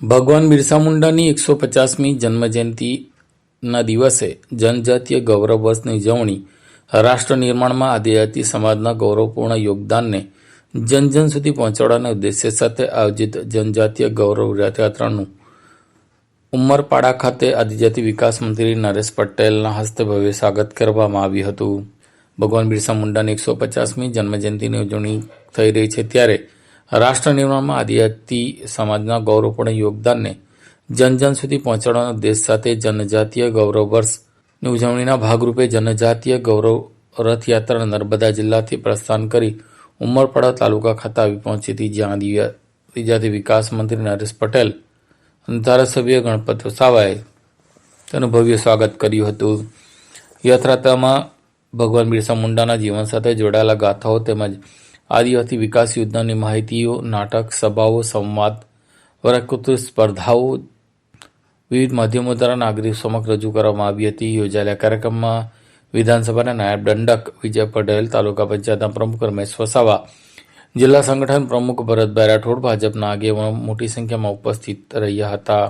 ભગવાન બિરસા મુંડાની એકસો પચાસમી જન્મજયંતિના દિવસે જનજાતીય ગૌરવ વર્ષની ઉજવણી રાષ્ટ્ર નિર્માણમાં આદિજાતિ સમાજના ગૌરવપૂર્ણ યોગદાનને જન જન સુધી પહોંચાડવાના ઉદ્દેશ્ય સાથે આયોજિત જનજાતીય ગૌરવ રથયાત્રાનું ઉમરપાડા ખાતે આદિજાતિ વિકાસ મંત્રી નરેશ પટેલના હસ્તે ભવ્ય સ્વાગત કરવામાં આવ્યું હતું. ભગવાન બિરસા મુંડાની એકસો પચાસમી જન્મજયંતિની ઉજવણી થઈ રહી છે ત્યારે રાષ્ટ્ર નિર્માણમાં આદિજાતિ સમાજના ગૌરવપૂર્ણ યોગદાનને જન જન સુધી પહોંચાડવાનો દેશ સાથે જનજાતીય ગૌરવ વર્ષની ઉજવણીના ભાગરૂપે જનજાતીય ગૌરવ રથયાત્રા નર્મદા જિલ્લાથી પ્રસ્થાન કરી ઉમરપાડા તાલુકા ખાતે આવી પહોંચી હતી, જ્યાં આદિ- આદિજાતિ વિકાસ મંત્રી નરેશ પટેલ અને ધારાસભ્ય ગણપત વસાવાએ તેનું ભવ્ય સ્વાગત કર્યું હતું. યાત્રામાં ભગવાન બિરસા મુંડાના જીવન સાથે જોડાયેલા ગાથાઓ તેમજ આદિવાસી વિકાસ યોજનાની માહિતીઓ, નાટક, સભાઓ, સંવાદ, વરકૃત્વ સ્પર્ધાઓ વિવિધ માધ્યમો દ્વારા નાગરિક સમક્ષ રજૂ કરવામાં આવી હતી. યોજાયેલા કાર્યક્રમમાં વિધાનસભાના નાયબ દંડક વિજય પટેલ, તાલુકા પંચાયતના પ્રમુખ રમેશ વસાવા, જિલ્લા સંગઠન પ્રમુખ ભરતભાઈ રાઠોડ, ભાજપના આગેવાનો મોટી સંખ્યામાં ઉપસ્થિત રહ્યા હતા.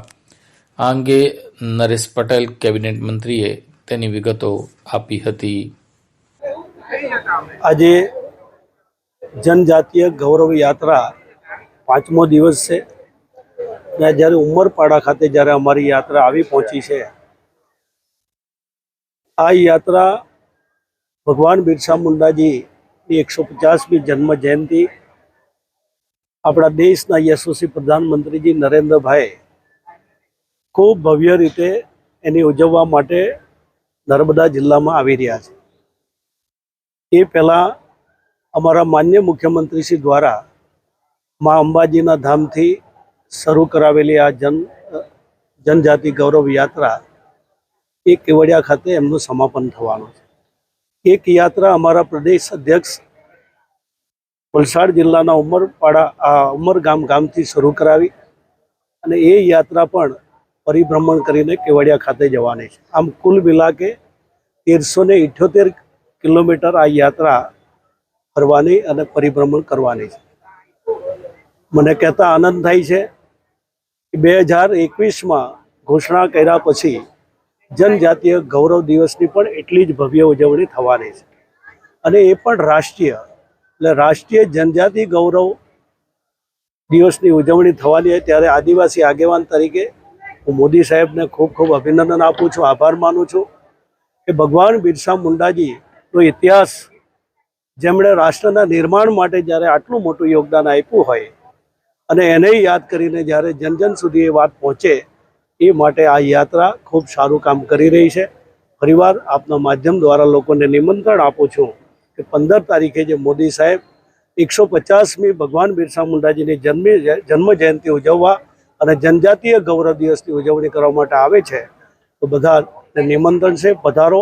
આ અંગે નરેશ પટેલ કેબિનેટ મંત્રીએ તેની વિગતો આપી હતી. આજે જનજાતીય ગૌરવ યાત્રા પાંચમો દિવસ છે. અને જ્યારે ઉમરપાડા ખાતે જ્યારે અમારી યાત્રા આવી પહોંચી છે, આ યાત્રા ભગવાન બિરસા મુંડાજીની એકસો પચાસમી જન્મ જયંતિ, આપણા દેશના યશસ્વી પ્રધાનમંત્રીજી નરેન્દ્રભાઈ ખૂબ ભવ્ય રીતે એની ઉજવવા માટે નર્મદા જિલ્લામાં આવી રહ્યા છે. એ પહેલાં અમારા માન્ય મુખ્યમંત્રીશ્રી દ્વારા મા અંબાજીના ધામથી શરૂ કરાવેલી આ જન, જનજાતિ ગૌરવ યાત્રા એ કેવડિયા ખાતે એમનું સમાપન થવાનું છે. એક યાત્રા અમારા પ્રદેશ અધ્યક્ષ વલસાડ જિલ્લાના ઉમરપાડા, આ ઉમરગામ ગામથી શરૂ કરાવી અને એ યાત્રા પણ પરિભ્રમણ કરીને કેવડિયા ખાતે જવાની છે. આમ કુલ મિલાકે તેરસો ને ઇઠ્યોતેર કિલોમીટર આ યાત્રા ફરવાની અને પરિભ્રમણ કરવાની છે. મને કહેતા આનંદ થાય છે કે બે હજાર એકવીસમાં ઘોષણા કર્યા પછી જનજાતીય ગૌરવ દિવસની પણ એટલી જ ભવ્ય ઉજવણી થવાની છે. અને એ પણ રાષ્ટ્રીય, એટલે રાષ્ટ્રીય જનજાતિ ગૌરવ દિવસની ઉજવણી થવાની હોય ત્યારે આદિવાસી આગેવાન તરીકે હું મોદી સાહેબને ખૂબ ખૂબ અભિનંદન આપું છું, આભાર માનું છું કે ભગવાન બિરસા મુંડાજીનો ઇતિહાસ જેમણે રાષ્ટ્રના નિર્માણ માટે જ્યારે આટલું મોટું યોગદાન આપ્યું હોય અને એને યાદ કરીને જ્યારે જન જન સુધી એ વાત પહોંચે, એ માટે આ યાત્રા ખૂબ સારું કામ કરી રહી છે. ફરીવાર આપના માધ્યમ દ્વારા લોકોને નિમંત્રણ આપું છું કે પંદર તારીખે જે મોદી સાહેબ એકસો પચાસમી ભગવાન બિરસા મુંડાજીની જન્મ જન્મ જયંતિ ઉજવવા અને જનજાતીય ગૌરવ દિવસની ઉજવણી કરવા માટે આવે છે, તો બધા નિમંત્રણ છે. પધારો.